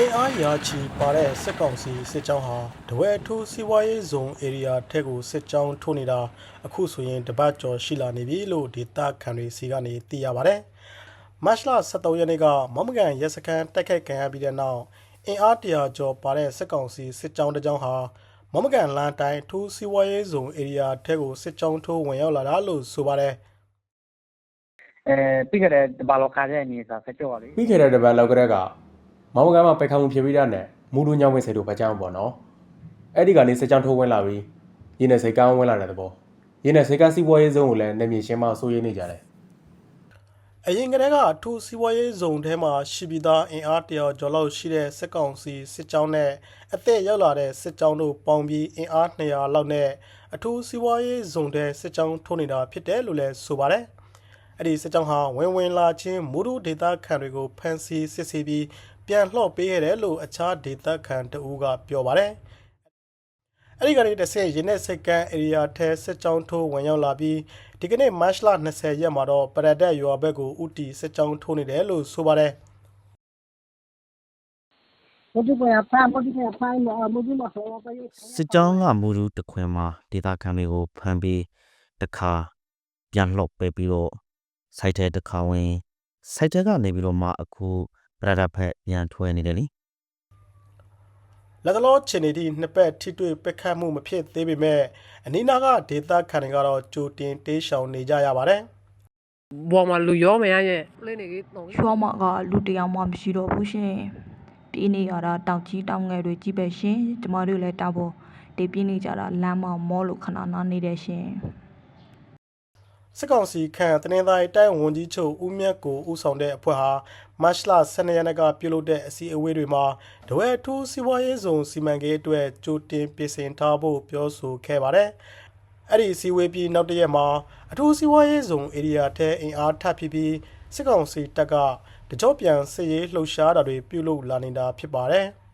အင်အားရာချီပါတဲ့စစ်ကောင်စီစစ်ကြောင်းဟာတဝဲအထူးစီးပွားရေးဇုံဧရိယာထက်ကိုစစ်ကြောင်းထိုးနေတာအခုဆိုရင်တပတ်ကျော်ရှိလာနေပြီလို့ဒေတာခန်တွေစီကနေသိရပါတယ်။မတ်လ23ရက်နေ့ကမမကန်ရဲစခန်းတိုက်ခိုက်ခံရပြီးတဲ့နောက်အင်အားတရာကျော်ပါတဲ့စစ်ကောင်စီစစ်ကြောင်းတစ်ကြောင်းဟာမမကန်လန်တိုင်းအထူးစီးပွားရေးဇုံဧရိယာထက်ကိုစစ်ကြောင်းထိုးဝင်ရောက်လာတာလို့ဆိုပါတယ်။အဲပြီးခဲ့တဲ့ဘာလောခါတဲ့အနေစာဆက်ကြောပါလေပြီးခဲ့တဲ့တစ်ပတ်လောက်ကတည်းက မောင်မကမ်းမှာပိုက်ခါမှုဖြစ်ပြီးတဲ့နဲ့မူလူညောင်းဝင်းစေတို့ဖက်ကြောင်းပေါ့နော်အဲ့ဒီကနေစစ်ကြောင်းထိုးဝင်လာပြီးရင်းနဲ့စိတ်ကောင်းဝင်လာတဲ့သဘောရင်းနဲ့စိတ်ကစီးပွားရေးစုံကိုလည်းနေမြေရှင်းမဆိုးရင်းနေကြတယ်အရင်ကတည်းကအထူးစီးပွားရေးဇုံထဲမှာရှိပြီးသားအင်အားတရာကျော်လောက်ရှိတဲ့စစ်ကောင်စီစစ်ကြောင်းနဲ့အသက်ရောက်လာတဲ့စစ်ကြောင်းတို့ပေါင်းပြီးအင်အား200လောက်နဲ့အထူးစီးပွားရေးဇုံထဲစစ်ကြောင်းထိုးနေတာဖြစ်တယ်လို့လည်းဆိုပါတယ်။အဲ့ဒီစစ်ကြောင်းဟာဝင်ဝင်လာချင်းမူရူဒေတာခန်တွေကိုဖမ်းဆီးစစ်ဆေးပြီး ပြန်လှော့ပေးရတယ်လို့အခြားဒေတာခန်တအူးကပြောပါတယ်။အဲ့ဒီကနေတစ်ဆင့်ရင်းနဲ့စိတ်ကန်းဧရိယာထဲစစ်ကြောင်းထိုးဝင်ရောက်လာပြီးဒီကနေ့မတ်လ20ရက်မှာတော့ပရဒတ်ရွာဘက်ကိုဥတီစစ်ကြောင်းထိုးနေတယ်လို့ဆိုပါတယ်မတူပေါ်ဖာမတူပေါ်ဖာမမတူမဆောပဲစစ်ကြောင်းကမူရူတခွင်မှာဒေတာခံတွေကိုဖမ်းပြီးတခါပြန်လှော့ပေးပြီးတော့စိုက်တဲ့တခါဝင်စိုက်တဲ့ကနေပြီးတော့မှအခုပ ရဒတ်ဖက်ပြန်ထွဲနေတယ်လी။လက်ကလောချင်နေသည့်နှစ်ပတ်ထိတွေ့ပက်ခတ်မှုမဖြစ်သေးပေမဲ့အနီးနားကဒေတာခန်တွေကတော့ကြိုတင်တေးရှောင်နေကြရပါတယ်။ဘော်မှာလူရောမရရဲ့ပလင်းနေကြီးတုံးရွှေမကလူတယောက်မှမရှိတော့ဘူးရှင်ပြေးနေရတာတောက်ကြီးတောင်ငယ်တွေကြီးပဲရှင်ကျမတို့လည်းတောက်ဖို့တေးပြေးနေကြတာလမ်းမမောလို့ခဏနားနေတယ်ရှင် စစ်ကောင်စီခန့်တနင်္သာရီတိုင်းဝန်ကြီးချုပ်ဦးမြတ်ကိုဦးဆောင်တဲ့အဖွဲ့ဟာမတ်လ12ရက်နေ့ကပြုလုပ်တဲ့အစည်းအဝေးတွေမှာတဝဲအထူးစီးပွားရေးဇုံစီမံကိန်းအတွက်ကြိုတင်ပြင်ဆင်ထားဖို့ပြောဆိုခဲ့ပါတယ်။အဲ့ဒီအစည်းအဝေးပြီးနောက်တစ်ရက်မှာအထူးစီးပွားရေးဇုံဧရိယာထဲအင်အားထပ်ဖြစ်ပြီးစစ်ကောင်စီတပ်ကတကြော့ပြန်စစ်ရေးလှုပ်ရှားတာတွေပြုလုပ်လာနေတာဖြစ်ပါတယ်။